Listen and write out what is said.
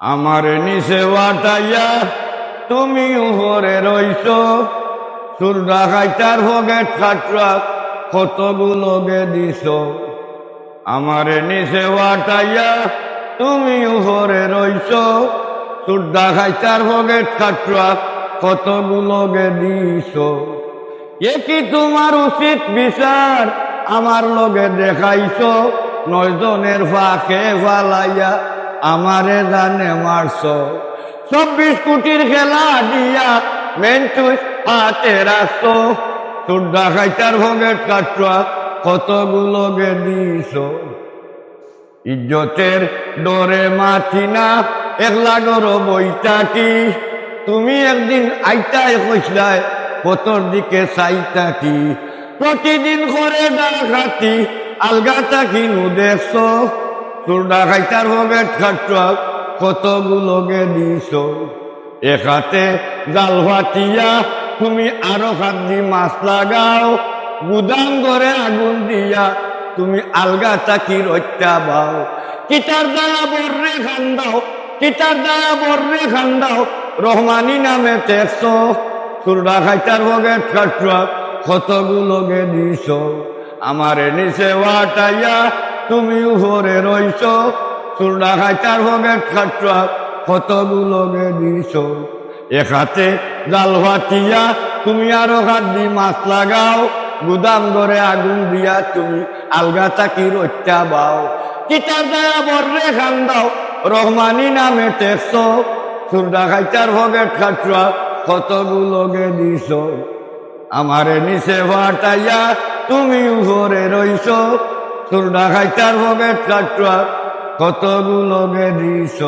আমার নিচে ওয়াটাইয়া তুমি উপরে রইছ। সুরডা খাইতার ভোগে ঠাট্রা কতগুলো গে দিছ। আমার নিচে ওয়াটাইয়া তুমি উপরে রইছ। সুরডা খাইতার ভোগে ঠাট্রা কতগুলো গে দিছ। এ কি তোমার উচিত বিচার? আমার লগে দেখাইছ। নয়জনের ফাঁকে ফালাইয়া আমারে জানে মারছ। চব্বিশ কোটির খেলা দিয়া মেন্টুস হাতে রাখছ। তোর ডাকাইতার ভোগের কাটুয়া কতগুলো গে ইজ্জতের ডরে মাথি না, একলা গর বইটাকি তুমি একদিন আইতাই কইসলায়, কতর দিকে চাইতাকি প্রতিদিন করে ডাকাতি আলগা তাকি নু দেখছ? তোর ডাকাইতার হবে ঠাট্টা কতগুলো দিছ এক জাল ভাটিয়া তুমি আরও হাত মাছ লাগাও, গুদাম করে আগুন দিয়া তুমি আলগা তাকি রত্যা বাও। কিতার দ্বারা বর্রে খান্দাও, কিতার দ্বারা বর্রে খান্দাও, রহমানি নামে তেস সুরডা খাইতার ভোগে ঠাট্টা কতগুলো গে দিছ আমারে নিচে ওয়াটাইয়া তুমি উপরে রইছ। সুরডা খাইতার ভোগে ঠাট্টা কতগুলো গে দিছ? এক জাল ভাটিয়া তুমি আরও হাত দি মাছ লাগাও। গুদাম ঘরে আগুন দিয়া তুমি আলগা চাকি রত্যা বাও। কিতার দয়া বর্রে খান দাও রহমানি নামে টেকছ। সুরডা খাইতার ভোগে ঠাট্টা কতগুলো গে দিছ? আমারে নিচে ভাটাইয়া তুমি উপরে রইছ। সুরডা ডাকাইতার হবে ঠাট্টা কতগুলো বেদিস